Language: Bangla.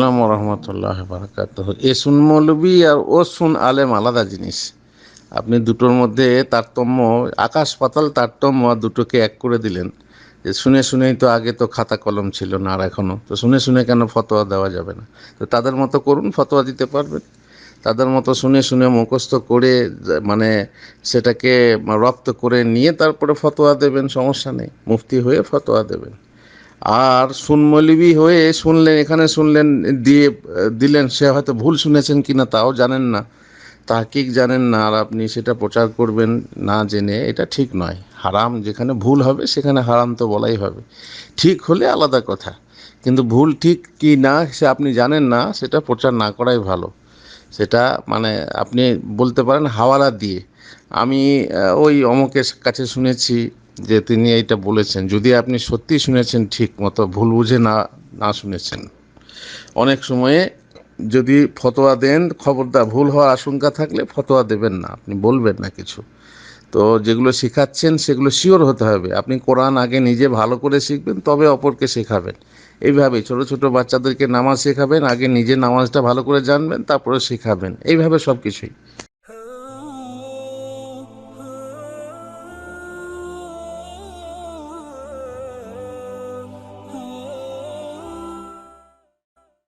রহমতুল্লাহ বারাকাত এ সুন মৌলবি আর ও সুন আলেম আলাদা জিনিস। আপনি দুটোর মধ্যে তারতম্য, আকাশ পাতাল তারতম্য দুটোকে এক করে দিলেন। যে শুনে শুনেই তো আগে তো খাতা কলম ছিল না আর এখনও তো শুনে শুনে কেন ফতোয়া দেওয়া যাবে না? তো তাদের মতো করুন, ফতোয়া দিতে পারবেন। তাদের মতো শুনে শুনে মুখস্থ করে মানে সেটাকে রপ্ত করে নিয়ে তারপরে ফতোয়া দেবেন, সমস্যা নেই। মুফতি হয়ে ফতোয়া দেবেন। আর সুনমলিবি হয়ে শুনলেন, এখানে শুনলেন, দিয়ে, দিলেন, সে হয়তো ভুল শুনেছেন কিনা তাও জানেন না। তাহকিক জানেন না, আর আপনি সেটা প্রচার করবেন না জেনে, এটা ঠিক নয়। হারাম যেখানে ভুল হবে, সেখানে হারাম তো বলাই হবে। ঠিক হলে আলাদা কথা। কিন্তু ভুল ঠিক কি না, সে আপনি জানেন না, সেটা প্রচার না করাই ভালো। সেটা মানে আপনি বলতে পারেন হাওয়ালা দিয়ে। আমি ওই অমকের কাছে শুনেছি যে তিনি এইটা বলেছেন, যদি আপনি সত্যি শুনেছেন ঠিক মতো, ভুল বুঝে না না শুনেছেন। অনেক সময়ে যদি ফতোয়া দেন খবরদার ভুল হওয়ার আশঙ্কা থাকলে ফতোয়া দেবেন না, আপনি বলবেন না কিছু। তো যেগুলো শেখাচ্ছেন, সেগুলো শিওর হতে হবে। আপনি কোরআন আগে নিজে ভালো করে শিখবেন, তবে অপরকে শেখাবেন। এইভাবে ছোট ছোট বাচ্চাদেরকে নামাজ শেখাবেন, আগে নিজে নামাজটা ভালো করে জানবেন, তারপরে শেখাবেন। এইভাবে সব কিছুই